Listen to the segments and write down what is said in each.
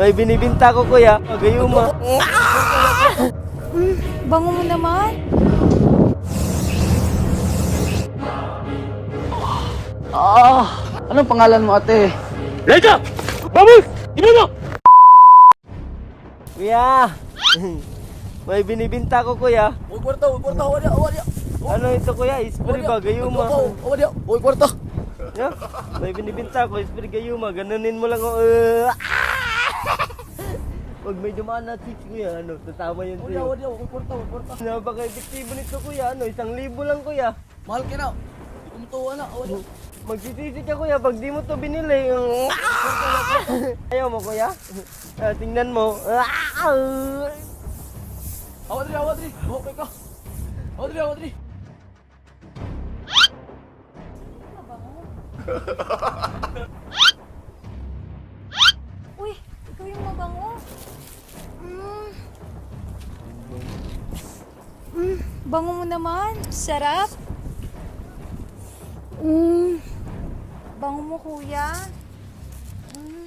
May binibinta ko kuya. Gayuma. Bango mo naman. Ah, anong pangalan mo ate? Leka! Vamos! Ino mo! Kuya! May binibinta ko kuya. Uy, kwarta, uy, kwarta, awa niya. Ano ito kuya? Spray ba? Gayuma. Niya, uy, kwarta. Yeah? May binibinta ko. Spray gayuma. Ganunin mo lang ako. Uh, Pag may dumaan na chicks kuya, ano, tatama yun niya, sa'yo. uy, kwarta, uy, kwarta. Napaka-epektibo nito kuya. Ano, isang libo lang kuya. Mahal ka na. Matuwa na, niya. Magsisisi ka kuya pag di mo to binili. Ayaw mo kuya? Ah, tingnan mo. Awa diri, awa diri. Okay ka. Awa diri, awa diri. Bango mo naman. Sarap. Mm. Bango mo, kuya. Mm.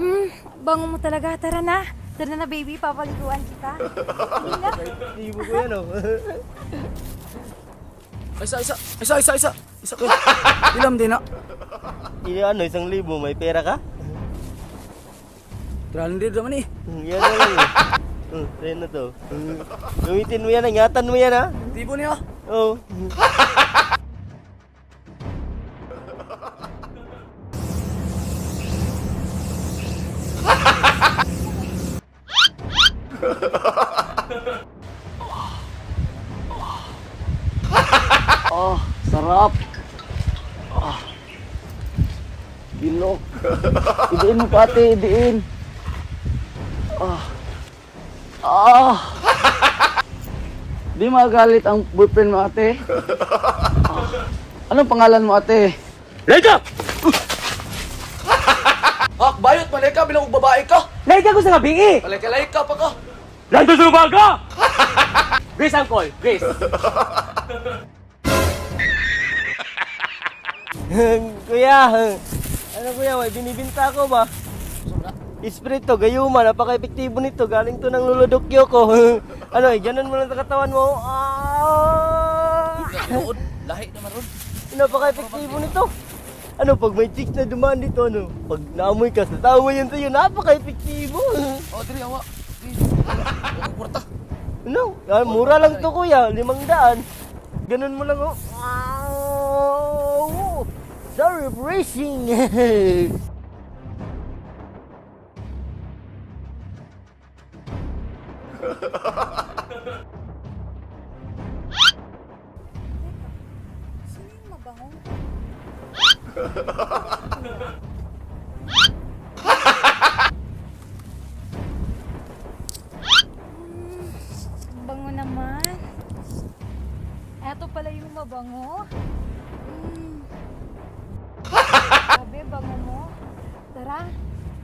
Mm, bango mo talaga. Tara na. Tara na, baby. Papaliguan kita. Na. Epektibo kuya no. Isa, isa, isa, isa, isa. Isa ka. Ilam din na. Iya ano, isang libo. May pera ka? Tiralan din naman eh. Hmm, Yan na lang eh. Hmm, sa'yo na to. Hmm, Gamitin mo yan, ingatan mo yan ha. Tibo niya. Oo. Ah, sarap. Ah. Bilok. Idiin mo pati, idiin. Ah. Ah. Di magalit ang boyfriend mo ate. Ah. Anong pangalan mo ate? Leka! Hak, bayot, malika, bilang babae ka. Leka ko sa gabi eh! Palay ka pa ka. Lando sa umaga! Grace Uncle, Grace. kuya, ano kuya, may binibinta ko ba? Spray to, gayuma, napaka-epektibo nito. Galing to ng luludokyo ko. ano eh, ganun mo lang sa katawan mo. Ah! Lahi naman ron. Napaka-epektibo nito. Ano, pag may chicks na dumaan dito, ano, pag naamoy ka, tatawa yan sa'yo, napaka-epektibo. Oh, diri, awa. Kwarta. Ano? Ah, mura lang to kuya, limang daan. Ganun mo lang oh. Wow! Sorry, racing! mabango. Mm. Sabi, bango mo. Tara,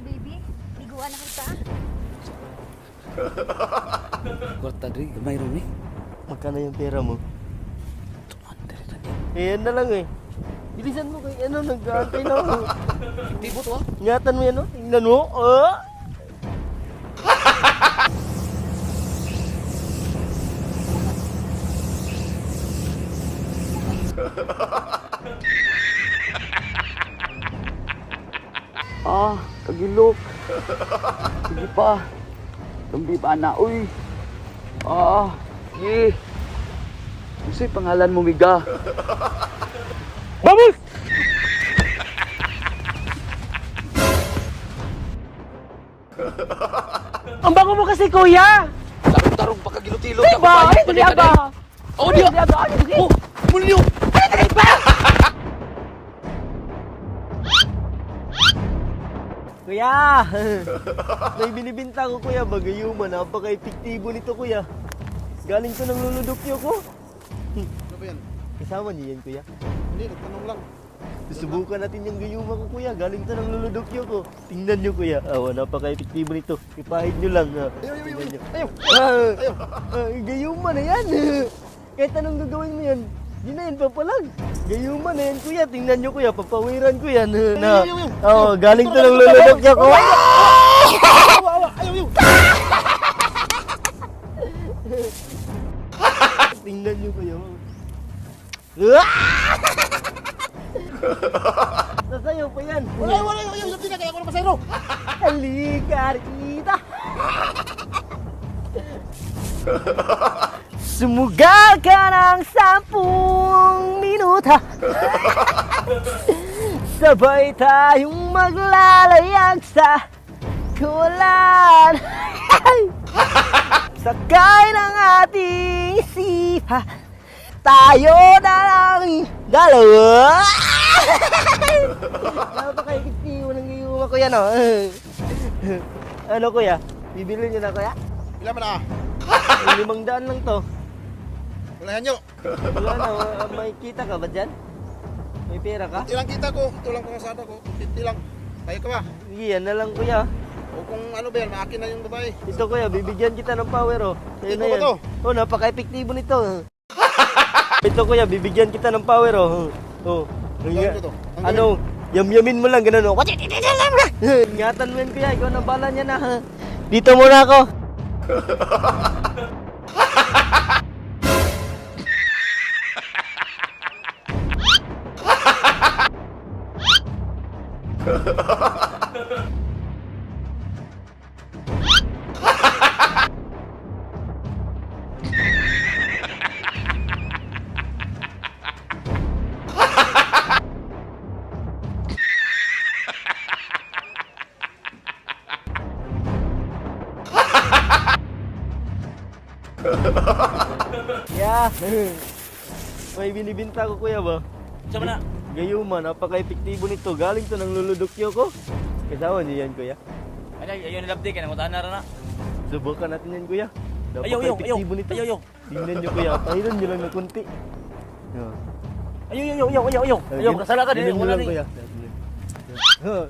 baby. Liguan na kita. Kwarta, diri, gamay ron eh. Magkano yung pera mo? Tuman, diri, diri. Eh, yan na lang eh. Bilisan mo kay ano, nag-aantay na ako. Tibo to ah. Ingatan mo yan oh. Tingnan mo. Oh! Ah, kagilok. Sige pa. Tumbi pa na, uy. Ah, sige. Kasi pangalan mo, Miga. Vamos! Ang bango mo kasi kuya! Tarong-tarong pa kagilotilo. Diba? Ay, hindi ba? Oh, di ba? Oh, Kuya! May binibinta ko kuya, bagayuma. Napaka-epektibo nito kuya. Galing to ng luludokyo ko. Ano ba yan? Kasama niyo yan kuya. Hindi, nagtanong lang. Susubukan natin yung gayuma ko kuya. Galing to ng luludokyo ko. Tingnan nyo kuya. Awa, napaka-epektibo nito. Ipahid nyo lang. ha. Ayaw, ayaw, Tingnan nyo. ayaw. Ah, ah, gayuma na yan. Kahit anong gagawin mo yan. Di na yun papalag. Gayuman na yan kuya. Tingnan nyo kuya. Papawiran ko yan. Na, oh, galing to ng lulunok niya ko. Tingnan nyo kuya. Nasayaw pa yan. Wala, wala, wala, yung tinagay ako ng pasero. Halika, Rita. Sumugal ka ng sampung minuta Sabay tayong maglalayag sa kulan Sakay ng ating sipa Tayo na lang dalawa Napaka-effective ng iyuma ko yan oh. ano kuya? Bibili niyo na kuya? Ilan ah? Yung limang daan lang to. Wala nyo. Wala na, wa- may kita ka ba dyan? May pera ka? Ito lang kita ko. Ito lang pangasada ko. 50 lang. Kaya ka ba? Sige, yan na lang kuya. O kung ano ba yan, maakin na yung babae. Ito kuya, bibigyan kita ng power oh. Sa'yo Ito na ba yan. to? Oh, napaka-epektibo nito. Ito kuya, bibigyan kita ng power oh. Oh. Gawin ko to. Ang Ano, yam-yamin mo lang ganun oh. Ingatan mo yan kuya, ikaw na bala niya na. ha. Dito muna ako. Yeah. May binibinta ko kuya ba? Saan na? Gayuma, napaka-epektibo nito. Galing to ng luludokyo ko. Kasama niyo yan kuya. Ay, ayaw nilabdi ka, nangutaan na rin na. Subukan natin yan kuya. Napaka-epektibo nito. Ayaw, ayaw. Tingnan nyo kuya, pahiran nyo lang na kunti. Yeah. Ayaw, ayaw, ayaw, ayaw, ayaw. Ayaw, kasala ka din. Tingnan Wala lang ni. kuya.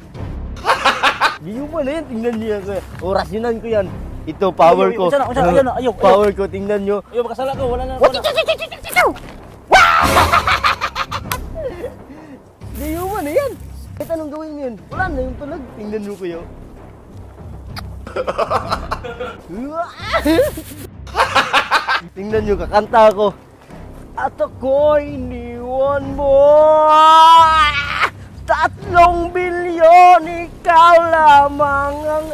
Gayuma na yan, tingnan nyo yan kuya. Oras yun lang ko yan. Ito, power ko. ayaw, ayaw, ayaw, ayaw, ayaw. Power ko, tingnan nyo. Ayaw, kasala ka. Wala na. Wala. Gayuma na yan. Kahit anong gawin mo yan, wala na yung tulag. Tingnan mo kuya. Tingnan nyo, kakanta ako. At ako'y iniwan mo. Tatlong bilyon, ikaw lamang ang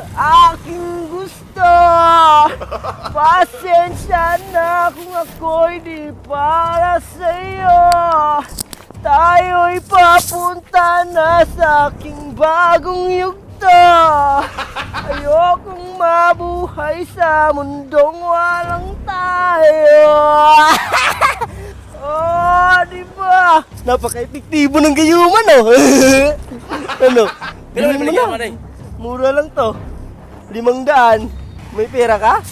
aking gusto. Pasensya na kung ako'y di para sa'yo. Tayo'y papunta na sa aking bagong yugto. Ayokong mabuhay sa mundong walang tayo. oh, di ba? Napaka-epektibo ng gayuman, oh. ano? Pero may binigyan na. mo, Day. Mura lang to. Limang daan. May pera ka?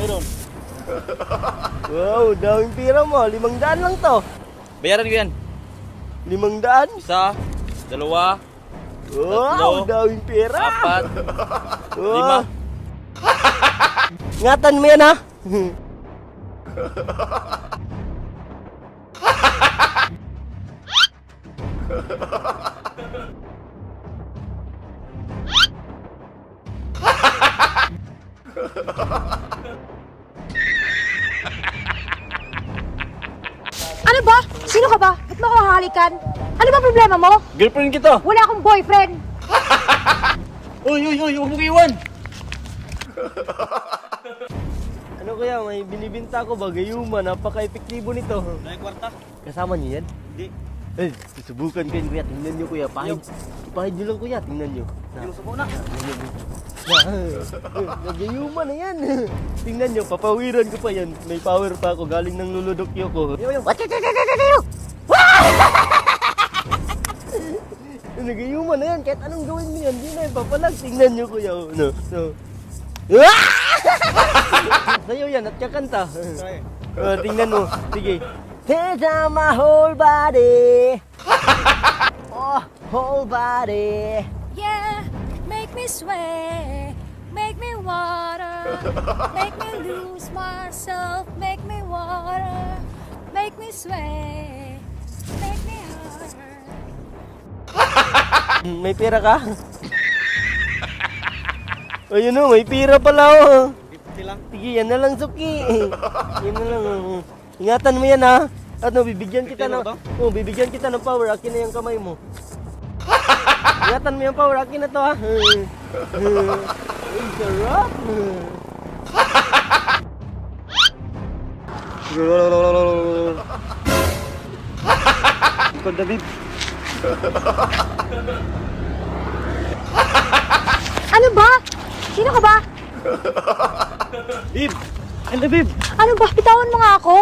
Meron. Wow, daming pera mo. Limang daan lang to. Bayaran ko yan. Limang daan? Isa, dalawa, Wow, Tatlo. daming pera. apat, Wow. lima. Ngatan mo yan ha. Halikan? Ano ba problema mo? Girlfriend kita. Wala akong boyfriend. Uy, uy, uy, huwag mo iwan. Ano kaya, may binibinta ko ba? Gayuma, napaka-epektibo nito. Dahil kwarta. Kasama niyo yan? Hindi. Eh, susubukan ko yun kuya. Tingnan niyo kuya. Pahid. Pahid niyo lang kuya. Tingnan niyo. Na, Yung subo na. na, Gayuma na yan. Tingnan niyo, papawiran ko pa yan. May power pa ako. Galing ng luludokyo ko. Nagayuma na yan. Kahit anong gawin mo yan, di na yan papalag. Tingnan niyo kuya. No, no. Sa'yo yan at kakanta. Oh, tingnan mo. Sige. Hands on my whole body. Oh, whole body. Yeah, make me sway, make me water, make me lose myself, make me water. Make me sway. May pera ka? Ayun o, may pera pala oh. 50 lang. Sige, yan na lang, Suki. yan na lang. oh. Ingatan mo yan, ha? Ano, bibigyan kita ng... Oh, bibigyan kita ng power. Akin na yung kamay mo. Ingatan mo yung power. Akin na to, ha? Ay, sarap. Ikaw, David. Ano ba? Sino ka ba? Babe! Ano, babe? Ano ba? Bitawan mo nga ako.